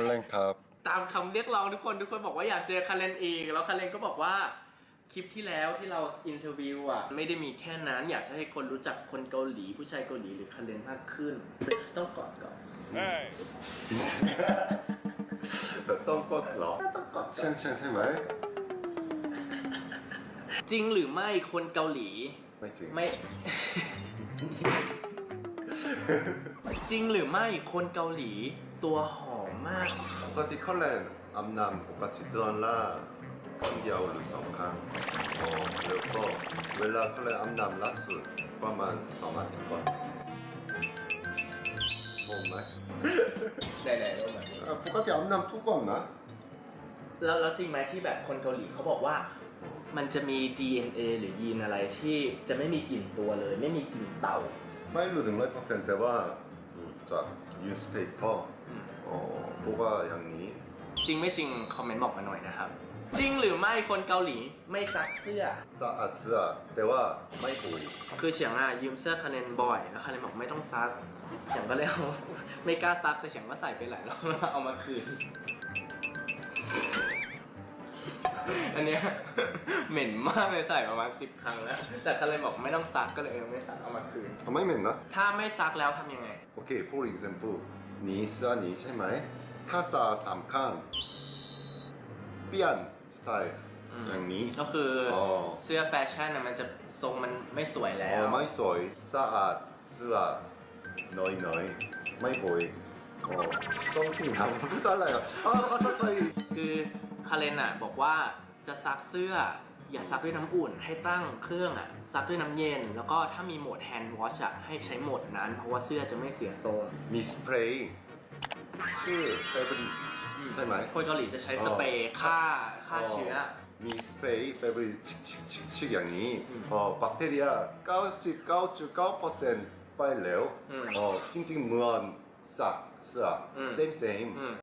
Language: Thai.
คนเล่นครับตามคำเรียกร้องทุกคนทุกคนบอกว่าอยากเจอคาเลนอีก แล้วคาเลนก็บอกว่าคลิปที่แล้วที่เราอินเทอร์วิวอะไม่ได้มีแค่นั้น อยากจะให้คนรู้จักคนเกาหลี ผู้ชายเกาหลีหรือคาเลนมากขึ้น ต้องกอดก่อนต้องกดเหรอต้องกอดก่ใช่อนใช่ใช่ไหมจริงหรือไม่คนเกาหลีไม่จริงไม่ จริงหรือไม่คนเกาหลีตัวหอม มาก ปกติเขาเล่นอาบน้ำปกติเดือนละครั้งเดียวหรือสองครั้งอ๋อแล้วก็เวลาเขาเล่นอาบน้ำล่าสุดประมาณสองอาทิตย์ก่อนโอ้ไหมไหนๆรู้ไหมอะปกติอาบน้ำทุกวันนะ แล้วแล้วจริงไหมที่แบบคนเกาหลีเขาบอกว่า มันจะมี DNA หรือยีนอะไรที่จะไม่มีกลิ่นตัวเลย ไม่มีกลิ่นเต่า ไม่รู้ถึงร้อยเปอร์เซ็นต์แต่ว่าอืมจาก newspaper อืมอ๋อบอกว่าอย่างนี้ จริงไม่จริงคอมเมนต์บอกมาหน่อยนะครับ จริงหรือไม่คนเกาหลีไม่ซักเสื้อ สะอาดเสื้อแต่ว่าไม่ปุ๋ยคือเฉียงอะยืมเสื้อคาเนนบ่อย แล้วคาเนนบอกไม่ต้องซักเฉียงก็เลยเอาไม่กล้าซักแต่เฉียงก็ใส่ไปหลายรอบแล้วเอามาคืน อันเนี้ยเหม็นมากเลยใส่ประมาณสิบครั้งแล้วแต่คาเนนบอกไม่ต้องซักก็เลยเออไม่ซักเอามาคืน ทำไมเหม็นนะถ้าไม่ซักแล้วทำยังไง โอเค for example นี้เสื้อนี้ใช่ไหม ถ้าสระสามครั้งเปลี่ยนสไตล์อืม อย่างนี้ ก็คือออ เสื้อแฟชั่นน่ะมันจะทรงมันไม่สวยแล้อ๋วอไม่สวยสะอาดเสื้อน้อยน้อยๆไม่ปุ๋ยอ๋อต้องทิ้งทำพูดอะไรอะอ๋อภาษาไทยคือคาเรนอะบอกว่าจะซักเสื้อ อย่าซักด้วยน้ำอุ่น ให้ตั้งเครื่องอะซักด้วยน้ำเย็น แล้วก็ถ้ามีโหมดแฮนด์วอชอะให้ใช้โหมดนั้น เพราะว่าเสื้อจะไม่เสียทรง มีสเปรย์ ชื่อเฟเบริใช่ไหม คนเกาหลีจะใช้สเปรย์ฆ่าฆ่าเชื้อ มีสเปรย์เฟเบริชิกชิกชิกชิกอย่างนี้อืมพอแบคทีเรีย 99.9%ไปแล้วอืมอ๋อจริงๆเหมือนสักเสื้ออืม same same อืม